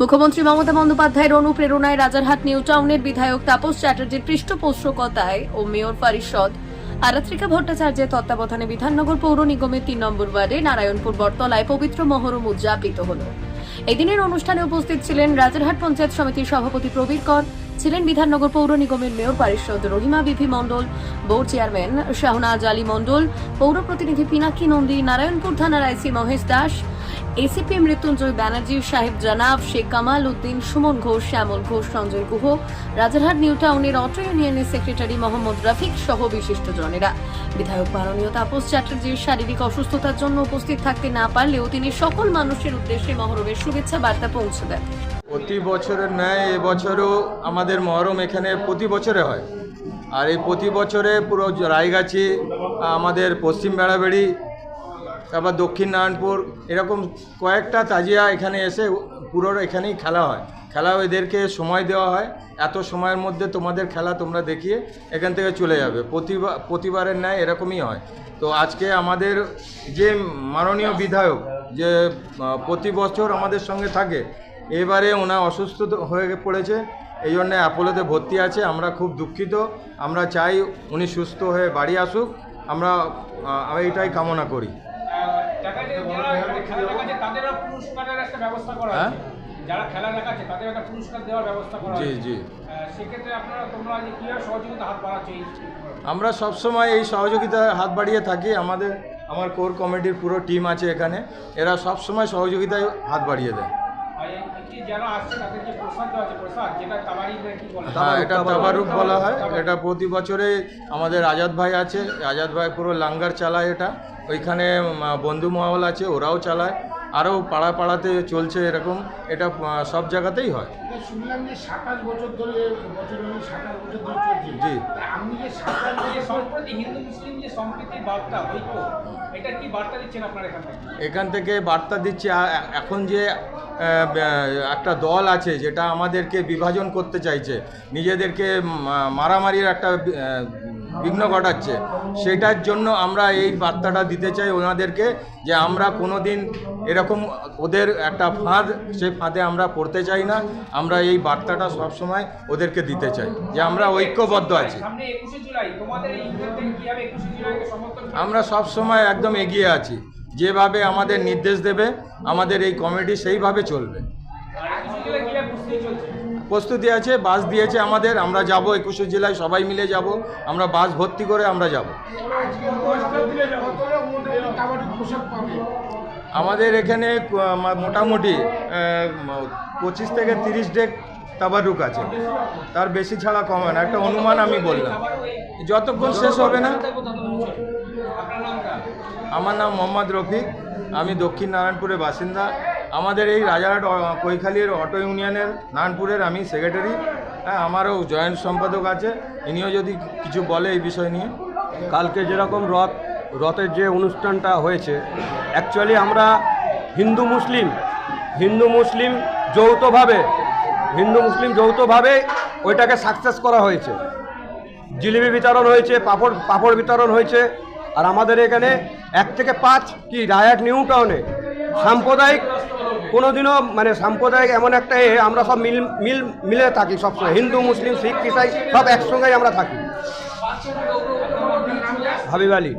মুখ্যমন্ত্রী মমতা বন্দ্যোপাধ্যায়ের অনুপ্রেরণায় রাজারহাট নিউ টাউনের বিধায়ক তাপস চ্যাটার্জির পৃষ্ঠপোষকতায় ও মেয়র পরিষদ আরাত্রিকা ভট্টাচার্যের তত্ত্বাবধানে বিধাননগর পৌর নিগমের তিন নম্বর ওয়ার্ডে নারায়ণপুর বটতলায় পবিত্র মহরম উদযাপিত হল। এদিনের অনুষ্ঠানে উপস্থিত ছিলেন রাজারহাট পঞ্চায়েত সমিতির সভাপতি প্রবীর কর, ছিলেন বিধাননগর পৌর নিগমের মেয়র পরিষদ রহিমা বিভি মণ্ডল, বোর্ড চেয়ারম্যান শাহনাজ আলী মণ্ডল, পৌর প্রতিনিধি পিনাকি নন্দী, নারায়ণপুর থানার IC Mahesh Das ACP Mrityunjoy Banerjee saheb Janab Sheikh Kamal Uddin, Suman Ghosh, Shyamal Ghosh, Sanjay Guha, Rajarhat new টাউনের অটো ইউনিয়নের সেক্রেটারি মোহাম্মদ রফিক সহ বিশিষ্ট জনেরা বিধায়ক মাননীয় তাপস চ্যাটার্জির শারীরিক অসুস্থতার জন্য উপস্থিত থাকতে না পারলেও তিনি সকল মানুষের উদ্দেশ্যে মহরমের শুভেচ্ছা বার্তা পৌঁছে দেন। প্রতি বছরের ন্যায় এবছরও আমাদের মহরম এখানে প্রতি বছরে হয়। আর এই প্রতি বছরে পুরো রায়গাছি, আমাদের পশ্চিম বেড়াবেড়ি তারপর দক্ষিণ নারায়ণপুর, এরকম কয়েকটা তাজিয়া এখানে এসে পুরো এখানেই খেলা হয়। খেলা এদেরকে সময় দেওয়া হয়। এত সময়ের মধ্যে তোমাদের খেলা তোমরা দেখিয়ে এখান থেকে চলে যাবে। প্রতিবার প্রতিবারের ন্যায় এরকমই হয়। তো আজকে আমাদের যে মাননীয় বিধায়ক, যে প্রতি বছর আমাদের সঙ্গে থাকে, এবারে ওনা অসুস্থ হয়ে পড়েছে, এই জন্য অ্যাপোলোতে ভর্তি আছে। আমরা খুব দুঃখিত। আমরা চাই উনি সুস্থ হয়ে বাড়ি আসুক। আমরা এইটাই কামনা করি। হ্যাঁ? যারা খেলা দেখাচ্ছে তাদের একটা পুরস্কার দেওয়ার ব্যবস্থা করা জি জি। সেক্ষেত্রে আপনারা তোমরা কীভাবে সহযোগিতা হাত বাড়াচ্ছ আমরা সবসময় এই সহযোগিতায় হাত বাড়িয়ে থাকি। আমাদের আমার কোর কমিটির পুরো টিম আছে এখানে। এরা সবসময় সহযোগিতায় হাত বাড়িয়ে দেয়। আর এই যে যারা আসছে তাদের যে প্রসাদ দেওয়া আছে প্রসাদ যেটা তাবারি কি বলে? হ্যাঁ এটা তাবারুক বলা হয়। এটা প্রতি বছরে আমাদের আজাদ ভাই আছে। আজাদ ভাই পুরো লাঙ্গার চালায় এটা। ওইখানে বন্ধু মহল আছে ওরাও চালায়। আরও পাড়া পাড়াতে চলছে এরকম। এটা সব জায়গাতেই হয়। শুনলাম যে সাতাশ বছর ধরে বছর ধরে সাতাশ বছর ধরে চলছে। জি। আপনি যে সাতাশ বছর সম্প্রতি হিন্দু মুসলিম যে সম্প্রীতির বার্তা ঐক্য এটা কি বার্তা দিচ্ছেন আপনারা এখান থেকে? এখান থেকে বার্তা দিচ্ছে এখন যে একটা দল আছে যেটা আমাদেরকে বিভাজন করতে চাইছে নিজেদেরকে মারামারির একটা বিঘ্ন ঘটাচ্ছে। সেটার জন্য আমরা এই বার্তাটা দিতে চাই ওনাদেরকে যে আমরা কোনো দিন এরকম ওদের একটা ফাঁদ সেই ফাঁদে আমরা পড়তে চাই না। আমরা এই বার্তাটা সবসময় ওদেরকে দিতে চাই যে আমরা ঐক্যবদ্ধ আছি? আমরা সব সময় একদম এগিয়ে আছি। যেভাবে আমাদের নির্দেশ দেবে আমাদের এই কমিটি সেইভাবে চলবে? প্রস্তুতি আছে, বাস দিয়েছে আমাদের, আমরা যাব একুশে জেলায় সবাই মিলে যাব, আমরা বাস ভর্তি করে আমরা যাব। আমাদের এখানে মোটামুটি পঁচিশ থেকে তিরিশ ডেক তাবারুক আছে। তার বেশি ছাড়া কম না, একটা অনুমান আমি বললাম। যতক্ষণ শেষ হবে না, আমার নাম মোহাম্মদ রফিক, আমি দক্ষিণ নারায়ণপুরের বাসিন্দা। আমাদের এই রাজারহাট কৈখালির অটো ইউনিয়নের নানপুরের আমি সেক্রেটারি। হ্যাঁ আমারও জয়েন্ট সম্পাদক আছে, ইনিও যদি কিছু বলে এই বিষয় নিয়ে। কালকে যেরকম রথ, রথের যে অনুষ্ঠানটা হয়েছে অ্যাকচুয়ালি আমরা হিন্দু মুসলিম হিন্দু মুসলিম যৌথভাবে, হিন্দু মুসলিম যৌথভাবে ওইটাকে সাকসেস করা হয়েছে। জিলিপি বিতরণ হয়েছে, পাপড় পাপড় বিতরণ হয়েছে, আর আমাদের এখানে এক থেকে পাঁচ কি, রায়াট নিউ টাউনে সাম্প্রদায়িক কোনোদিনও মানে সাম্প্রদায়িক এমন একটা এ, আমরা সব মিল মিল, মিলে থাকি সবসময়। হিন্দু, মুসলিম, শিখ ইসাই সব একসঙ্গেই আমরা থাকি। হাবিব আলী।